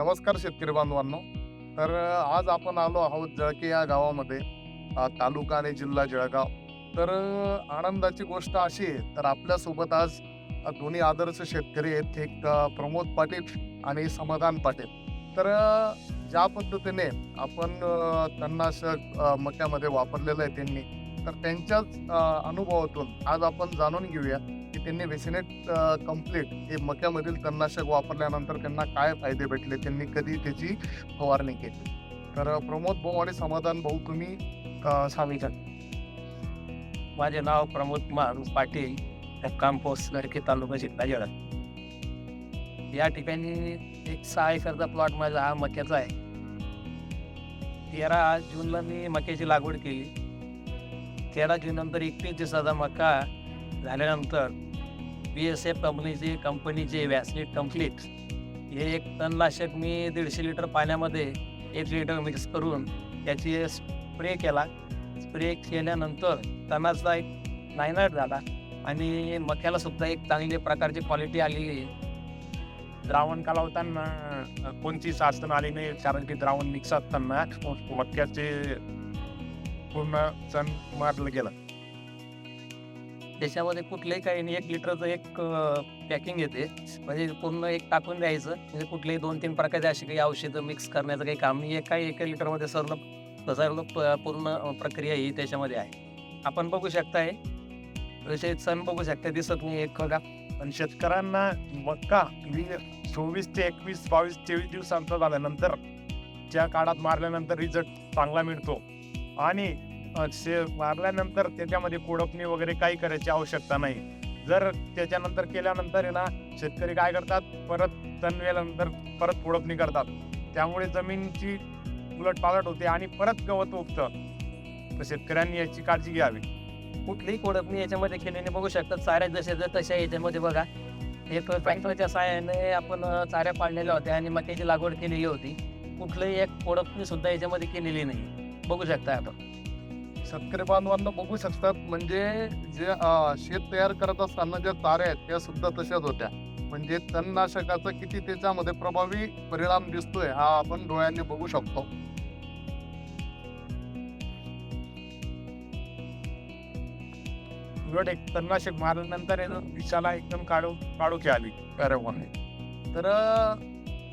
नमस्कार शेतकरी बांधवांनो. तर आज आपण आलो आहोत जळके या गावामध्ये तालुका आणि जिल्हा जळगाव. तर आनंदाची गोष्ट अशी आहे तर आपल्यासोबत आज दोन्ही आदर्श शेतकरी आहेत. एक प्रमोद पाटील आणि समाधान पाटील. तर ज्या पद्धतीने आपण तणनाशक मक्यामध्ये वापरलेलं आहे त्यांनी तर त्यांच्याच अनुभवातून आज आपण जाणून घेऊया. त्यांनी व्हेसिनेट कंप्लीट हे मक्यामधील तणनाशक वापरल्यानंतर त्यांना काय फायदे भेटले त्यांनी कधी त्याची फवारणी केली? तर प्रमोद भाऊ आणि समाधान भाऊ तुम्ही सांगितलं माझे नाव प्रमोद कुमार पाटील कामपोस गडके तालुका जिल्हा जळगाव या ठिकाणी एक सहा एकरचा प्लॉट माझा हा मक्याचा आहे. तेरा जूनला मी मक्याची लागवड केली. तेरा जून नंतर एकवीस दिवसाचा मका झाल्यानंतर बी एस एफ कंपनीचे कंपनीचे व्यासलीट कंप्लीट हे एक तणनाशक मी दीडशे लिटर पाण्यामध्ये एक लिटर मिक्स करून त्याची स्प्रे केला. स्प्रे केल्यानंतर तणाचा एक नायनाट झाला आणि मक्याला सुद्धा एक चांगली प्रकारची क्वालिटी आली. द्रावण कालावताना कोणतीच कोणती आली नाही कारण की द्रावण मिक्स असताना मक्याचे पूर्ण चण मारलं गेलं. त्याच्यामध्ये कुठलंही काही नाही. एक लिटरचं एक पॅकिंग येते. म्हणजे पूर्ण एक टाकून द्यायचं. म्हणजे कुठलेही दोन तीन प्रकारचे असे काही औषधं मिक्स करण्याचं काही काम नाही. एका एका लिटरमध्ये सर्व सर्व प- पूर्ण प्रक्रिया ही त्याच्यामध्ये आहे. आपण बघू शकताय. जसे सण बघू शकता दिसत नाही एक बघा. पण शेतकऱ्यांना मक्का वी चोवीस ते एकवीस बावीस तेवीस दिवसांचा झाल्यानंतर ज्या काळात मारल्यानंतर रिझल्ट चांगला मिळतो. आणि शे मारल्यानंतर त्याच्यामध्ये कोडपणी वगैरे काही करायची आवश्यकता नाही. जर त्याच्यानंतर केल्यानंतर आहे ना शेतकरी काय करतात? परत तणवेल्यानंतर परत कोडपणी करतात. त्यामुळे जमीनची उलटपालट होते आणि परत गवत उगतं. तर शेतकऱ्यांनी याची काळजी घ्यावी. कुठलीही कोडपणी याच्यामध्ये केल्याने बघू शकतात साऱ्या जसे जर तशा याच्यामध्ये बघा. एक ट्रॅक्टरच्या सहाय्याने आपण चाऱ्या पाडलेल्या होत्या आणि मक्याची लागवड केलेली होती. कुठलंही एक कोडपणी सुद्धा याच्यामध्ये केलेली नाही. बघू शकता आपण. शेतकरी बांधवांना बघू शकतात. म्हणजे जे शेत तयार करत असताना ज्या ताऱ्या आहेत त्या सुद्धा तशाच होत्या. म्हणजे तणनाशकाचा किती त्याच्यामध्ये प्रभावी परिणाम दिसतोय हा आपण डोळ्यांनी बघू शकतो. एक तणनाशक मारल्यानंतर दिसाला एकदम काढू काढूकी आली वा. तर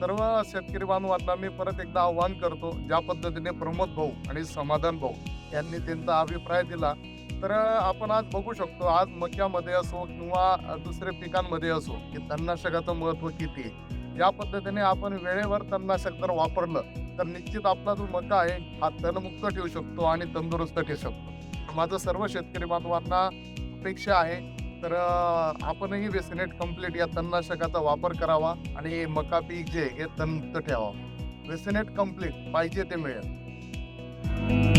सर्व शेतकरी बांधवांना मी परत एकदा आव्हान करतो ज्या पद्धतीने प्रमोद भाऊ आणि समाधान भाऊ यांनी त्यांचा अभिप्राय दिला. तर आपण आज बघू शकतो आज मक्यामध्ये असो किंवा दुसऱ्या पिकांमध्ये असो की तणनाशकाचं महत्त्व किती आहे. ज्या पद्धतीने आपण वेळेवर तणनाशक जर वापरलं तर निश्चित आपला जो मका आहे हा तणमुक्त ठेवू शकतो आणि तंदुरुस्त ठेवू शकतो. माझं सर्व शेतकरी बांधवांना अपेक्षा आहे तर आपणही वेसिनेट कंप्लीट या तणनाशकाचा वापर करावा आणि हे मका पीक जे हे तणमुक्त ठेवावं. वेसिनेट कंप्लीट पाहिजे ते मिळेल.